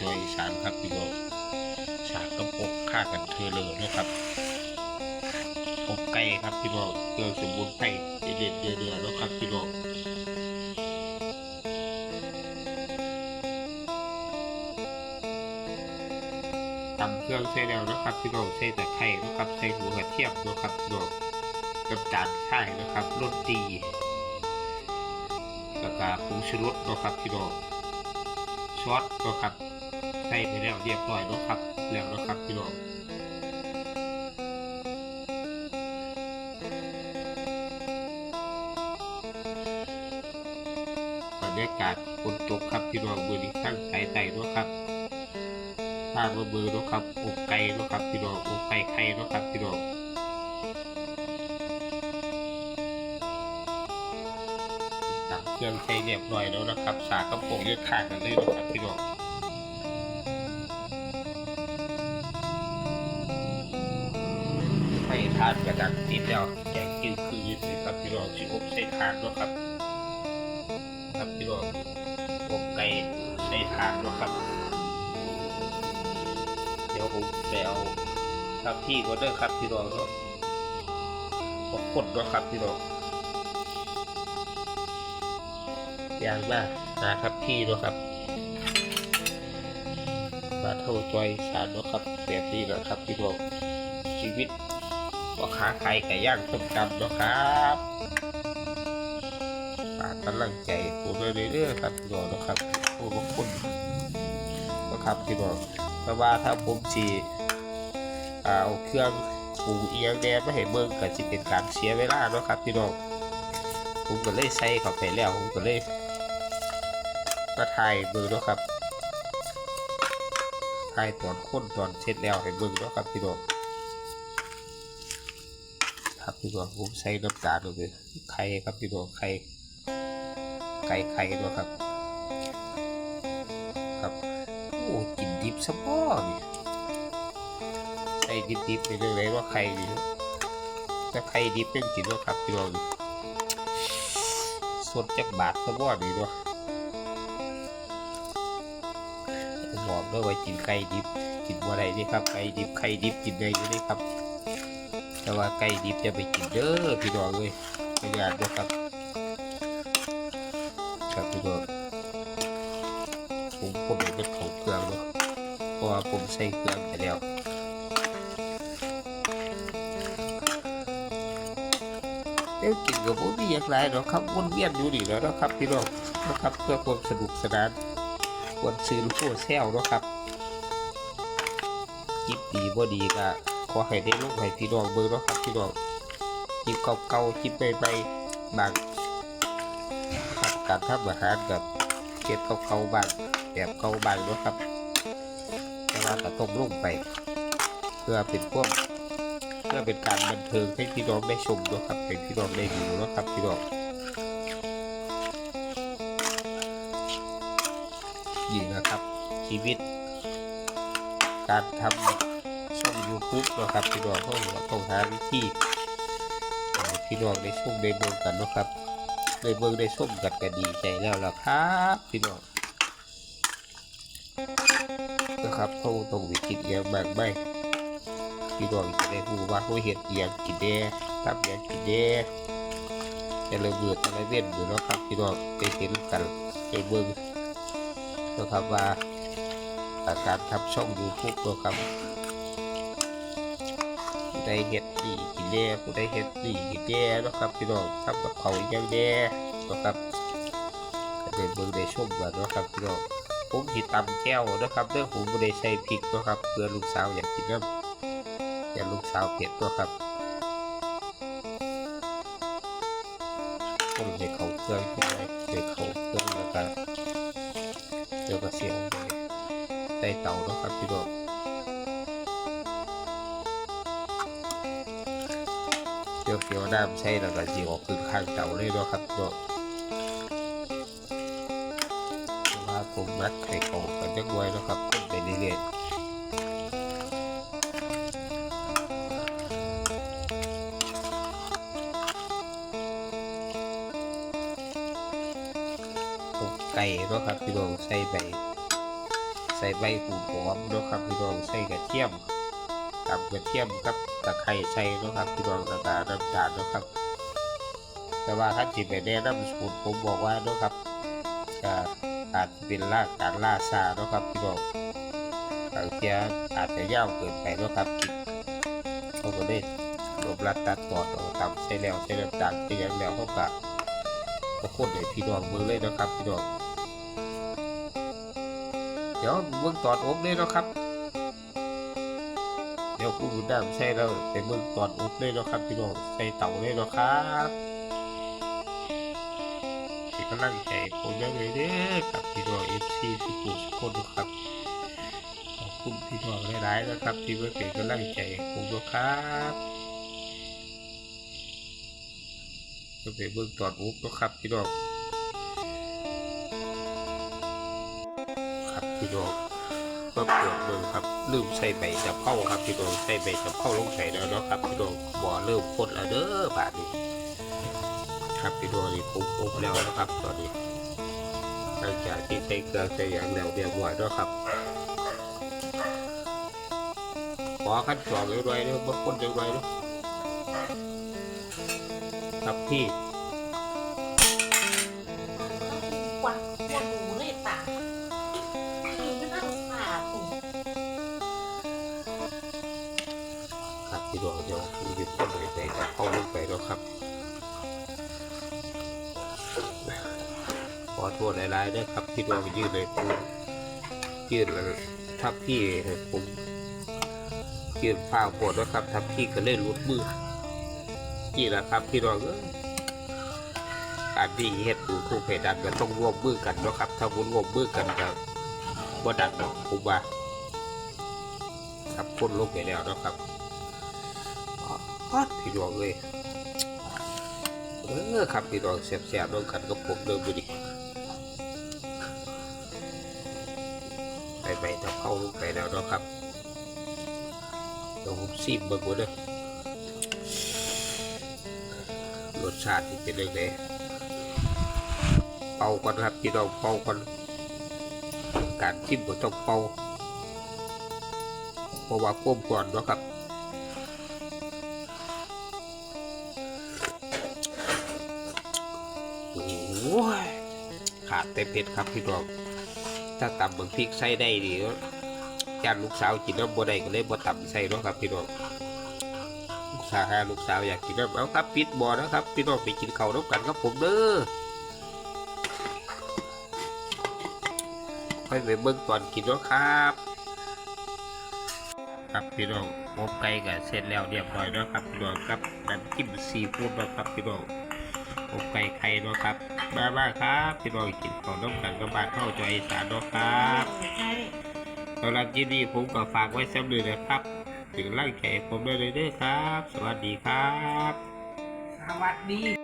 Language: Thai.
จออีสานครับพี่น้องฉากกระปกฆ่ากันเธอเลยนะครับอกไก่ครับพี่น้องเครื่องสมุนไพรเด็ดเดือดๆแล้วครับพี่น้องตำเครื่องใส่แล้วนะครับพี่น้องใส่ตะไคร้นะครับใส่หัวกระเทียมนะครับพี่น้องกับจานไข่นะครับรสดีแล้วก็ผงชูรสนะครับพี่น้องซอสก็ครับ ใส่ไปแล้วเรียบร้อยแล้วครับ แล้วนะครับพี่น้องบรรยากาศฝนตกครับพี่น้องมือนี้ตั้งใจไต่เนาะครับถ้าเมื่อมือร์เนาะครับอกไก่เนาะครับพี่น้องอกไก่ไข่เนาะครับพี่น้องตักเครื่องใช้เรียบร้อยแล้วนะครับ สากระโปรงยืดขางกันเลยนะครับพี่น้อง ทานกระดังติดแล้วแกงกินคือยืดเลยครับพี่น้องชิอบใส่ทานเนาะครับ ครับพี่น้องอกไก่ใส่ทานเนาะครับ เดี๋ยวผมไปเอาครับพี่ก็ได้ครับพี่น้องเนาะขอบคุณเนาะครับพี่น้องอย่างมากนะครับพี่เนาะครับมาเท่าจอยสารเนาะครับแบบนี้นะครับพี่น้องชีวิต พ่อค้าขายไก่ย่างต้มยำนะครับฝากกำลังใจผมด้วยเรื่อยๆครับพี่น้องนะครับโอ้ขอบคุณนะครับพี่น้องเพราะว่าถ้าผมสีเอาเครื่องปรุงเอียงแดงมาให้เมืองก็จะเป็นการเสียเวลาเนาะครับพี่น้องผมก็เลยใส่เข้าไปแล้วผมก็เลยมาถ่ายมือเนาะครับถ่ายตอนค้นตอนเช็ดแล้วให้เบิ่งเนาะครับพี่น้อง ครับพี่น้องผมใส่น้ำตาลลงไปไข่ครับพี่น้องไข่ไก่ไข่เนาะครับ ครับโอ้กินดิบซะบ่นี่ใส่ดิบๆไปเลยเลยว่าไข่นี่ถ้าไข่ดิบเป็นกินเนาะครับพี่น้องนี่สดจากบาทซะบ่นี่เนาะบอกด้วยว่ากินไก่ดิบกินอะไรนี่ครับไก่ดิบไข่ดิบกินได้อยู่นี่ครับ แต่ว่าไก่ดิบจะไปกินเด้อพี่น้องเลยประหยัดนะครับ ครับพี่น้องผมผมเป็นของเครื่องเนาะเพราะว่าผมใส่เครื่องไปแล้วเดี๋ยวกินกับผมมีอย่างไรเนาะครับวนเวียนอยู่นี่แล้วนะครับพี่น้องนะครับเพื่อความสนุกสนานควรซื้อลูกโซ่แซวเนาะครับจิบดีบ่ดีก็ อให้ได้ลูกให้พี่น้องเบิ่งเนาะครับพี่น้องจิบเก่าๆจิบใหม่ๆบางครับการทำอาหารกับเก็บเก่าๆบางแบบเก่าบางเนาะครับแต่ว่าก็ต้องลงไป เพื่อเป็นพวกเพื่อเป็นการบันเทิงให้พี่น้องได้ชมเนาะครับให้พี่น้องได้ดูนะครับพี่น้องนี่นะครับ ชีวิต การทำ ช่อง YouTube นะครับพี่น้องต้องต้องหาวิธีพี่น้องได้ชมได้เบิ่งกันเนาะครับได้เบิ่งได้ชมกันก็ดีใจแล้วล่ะครับพี่น้องนะครับเขาต้องวิคิดเอียงบางไม่พี่น้องจะได้รู้ว่าเขาเห็นเอียงกินแด่ทำเอียงกินแด่จะเลยเบื่ออะไรเว้นอยู่เนาะครับพี่น้องได้เห็นกันได้เบิ่งนะครับว่าอาการทำช่องยูทูบนะครับ ใดเห็ดดีกินแย่ผู้ใดเห็ดดีกินแย่นะครับพี่น้องทำกับเขาอย่างแย่นะครับก็ได้เบิ่งได้ชมกันนะครับพี่น้องผมหิตำแก้วนะครับเรื่องผมไม่ได้ใส่พริกนะครับเพื่อลูกสาวอยากกินน้ำอย่าลูกสาวเผ็ดนะครับผมใส่เขาเครื่องที่ไหนใส่เขาเครื่องแล้วกันเดี๋ยวก็เสียงไปใต้เตานะครับพี่น้อง ยวเฟียวน้ำใช่แล้วก็จีออกขึ้นข้างเตาเลยเนาะครับพี่น้องเพราะว่าผมนัดให้เขากันจักไว้นาะครับต้นไปเรื่อยๆไก่เนาะครับพี่น้องใส่ใบใส่ใบหูหอมเนาะครับพี่น้องใส่กระเทียมกับกระเทียมกับ ตะไคร้ใส่นะครับพี่น้องแล้วก็น้ำตาลนะครับ แต่ว่าถ้าจิตไปแนะนำสูตรผมบอกว่านะครับอาจจะเป็นลาการล่าซาเนะครับพี่น้องบางทีอาจจะยาวเกินไปเนะครับคลิปเขาก็ได้รวบรัดตัดตอนเอตามใส่แล้วใส่น้ำตาลใส่หยังแล้วเขาก็ก็คนให้พี่น้องมือเลยนะครับพี่น้องเดี๋ยวเบื้องตอนอบเลยเนะครับ ดี๋ยวผู้ดูน้ำใส่แล้วไปเบื้องตอนอบเลยเนาะครับพี่น้องใส่เต่าเลยเนาะครับเป็นกำลังใจผมยังไงเด้อกับพี่น้องเอฟซีทุกคนทุกคนนะครับขอบคุณพี่น้องหลายๆนะครับ ที่มาเป็นกำลังใจผมนะครับจะไปเบื้องตอนอบนะครับพี่น้องครับพี่น้อง ก็เปิดเบิ่งครับลืมใส่ใบจับเข้าครับพี่น้องใส่ใบจับเข้าลงใส่แล้วเนาะครับพี่น้องบ่อเริ่มพ่นแล้วเด้อบาดนี้ครับพี่น้องนี่ผมอบแล้วนะครับ ตอนนี้หลังจากที่ใส่เกลือใส่หยางแล้วเรียบร้อยแล้วครับขอขั้นสองเรียบร้อยแล้วบางคนเรียบร้อยแล้วครับพี่ ครับพี่น้องเดี๋ยวผมจะพ่นใบใส่จับเข้าลงไปแล้วครับขอโทษหลายๆด้วยครับพี่น้องยืดเลยผมยืดแล้วทับพี่ผมยืดฝ้าปวดแล้วครับ ทับพี่ก็เล่นรุดมือนี่แหละครับพี่น้องเอ้ยการที่เฮ็ดดูทุกเพดันก็ต้องร่วมมือกันนะครับ ถ้าบุญร่วมมือกันก็บ่ดังหรอกผมว่าครับพ่นลงไปแล้วนะครับ พี่น้องเลยเออครับพี่น้องแสบๆร่วมกันกับผมเดิมดูดิไปไปจะเข้าลงไปแล้วนะครับเดี๋ยวผมซีมเบิ่งก่อนเด้อรสชาติที่เป็นเรื่องไหนเป่าก่อนครับพี่น้องเป่าก่อนการชิมก็ต้องเป่าเพราะว่าก้มก่อนนะครับ ยขาดแต่เผ็ดครับพี่น้องถ้าตำบักพริกใส่ได้ดีก็จานลูกสาวกินน้ำบัวได้ก็เลยบ่ตำใส่เนาะครับพี่น้องลูกสาวหาลูกสาวอยากกินน้ำเอาครับปิดบ่อนะครับ พี่น้องไปกินข้าวน้ำกันครับผมเด้อค่อยไปเบิ่งตอนกินเนาะครับ ครับพี่น้องอบไก่ก็เสร็จแล้วเรียบร้อยแล้วครับพี่น้องครับน้ำจิ้มซีฟู้ดนะครับพี่น้อง อบไก่ไข่เนาะครับมาบ้าครับพี่น้องกินของน้ำกันก็บบานเข้าจอยสารเนาะครับสำหรับที่นี่ผมก็ฝากไว้สำหรับนะครับ ถึงร่างแขกผมได้เลยเด้อครับ สวัสดีครับ สวัสดี